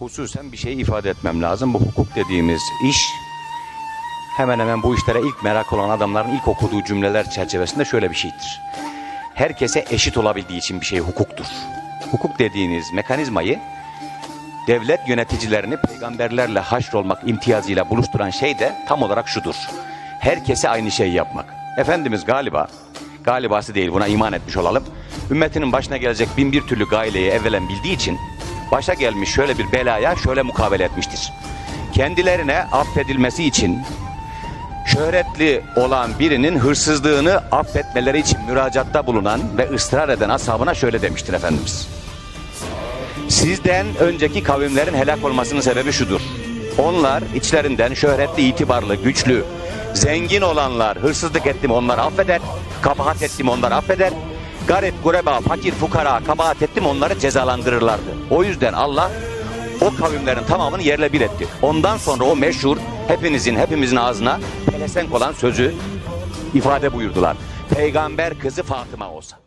hususen bir şey ifade etmem lazım. Bu hukuk dediğimiz iş hemen hemen bu işlere ilk merak olan adamların ilk okuduğu cümleler çerçevesinde şöyle bir şeydir. Herkese eşit olabildiği için bir şey hukuktur. Hukuk dediğiniz mekanizmayı devlet yöneticilerini peygamberlerle haşrolmak imtiyazıyla buluşturan şey de tam olarak şudur. Herkese aynı şeyi yapmak. Efendimiz galiba, galibası değil buna iman etmiş olalım. Ümmetinin başına gelecek bin bir türlü gaileyi evvelen bildiği için başa gelmiş şöyle bir belaya şöyle mukabele etmiştir. Kendilerine affedilmesi için şöhretli olan birinin hırsızlığını affetmeleri için müracaatta bulunan ve ısrar eden ashabına şöyle demiştir Efendimiz. Sizden önceki kavimlerin helak olmasının sebebi şudur. Onlar içlerinden şöhretli, itibarlı, güçlü, zengin olanlar hırsızlık etti mi onları affeder, kabahat etti mi onları affeder. Garip, gureba, fakir, fukara kabahat etti mi onları cezalandırırlardı. O yüzden Allah o kavimlerin tamamını yerle bir etti. Ondan sonra o meşhur hepinizin hepimizin ağzına pelesenk olan sözü ifade buyurdular. Peygamber kızı Fatıma olsa.